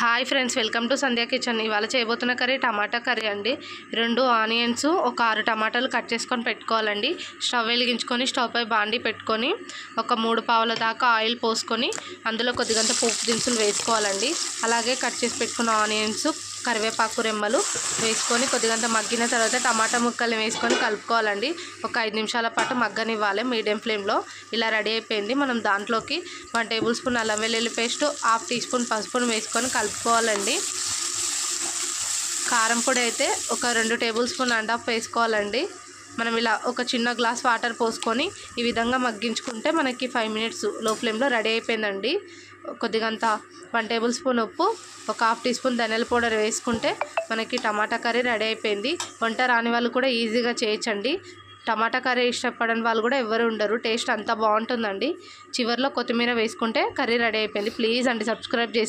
Hi friends welcome to Sandhya kitchen. ఇవాళ చేయబోతున్న curry టమాటా curry అండి. రెండు ఆనియన్స్ ఒక ఆరు టమాటాలు కట్ చేసుకొని పెట్టుకోవాలండి. స్టవ్ వెలిగించుకొని స్టవ్ పై బాండి పెట్టుకొని ఒక మూడు పావుల దాకా ఆయిల్ పోసుకొని అందులో కొద్దిగంత పోపు దినుసులు వేసుకోవాలండి. అలాగే కట్ చేసి పెట్టుకున్న ఆనియన్స్ కరివేపాకు రెమ్మలు వేసుకొని కొద్దిగంత మగ్గిన తర్వాత టమాటా ముక్కలు వేసుకొని కలుపుకోవాలండి. ఒక ఐదు నిమిషాల పాటు మగ్గనివ్వాలి మీడియం ఫ్లేమ్లో. ఇలా రెడీ అయిపోయింది. మనం దాంట్లోకి వన్ టేబుల్ స్పూన్ అల్లం వెల్లుల్లి పేస్ట్ హాఫ్ టీ స్పూన్ పసుపును వేసుకొని కలుపుకోవాలండి. కారం పొడి అయితే ఒక రెండు టేబుల్ స్పూన్ అండ్ హాఫ్ వేసుకోవాలండి. మనం ఇలా ఒక చిన్న గ్లాస్ వాటర్ పోసుకొని ఈ విధంగా మగ్గించుకుంటే మనకి ఫైవ్ మినిట్స్లో ఫ్లేమ్లో రెడీ అయిపోయిందండి. కొద్దిగంత వన్ టేబుల్ స్పూన్ ఉప్పు ఒక హాఫ్ టీ స్పూన్ ధనియాల పౌడర్ వేసుకుంటే మనకి టమాటా కర్రీ రెడీ అయిపోయింది. వంట రాని వాళ్ళు కూడా ఈజీగా చేయొచ్చండి. టమాటా కర్రీ ఇష్టపడని వాళ్ళు కూడా ఎవరు ఉండరు. టేస్ట్ అంతా బాగుంటుందండి. చివరిలో కొత్తిమీర వేసుకుంటే కర్రీ రెడీ అయిపోయింది. ప్లీజ్ అండి సబ్స్క్రైబ్ చేసి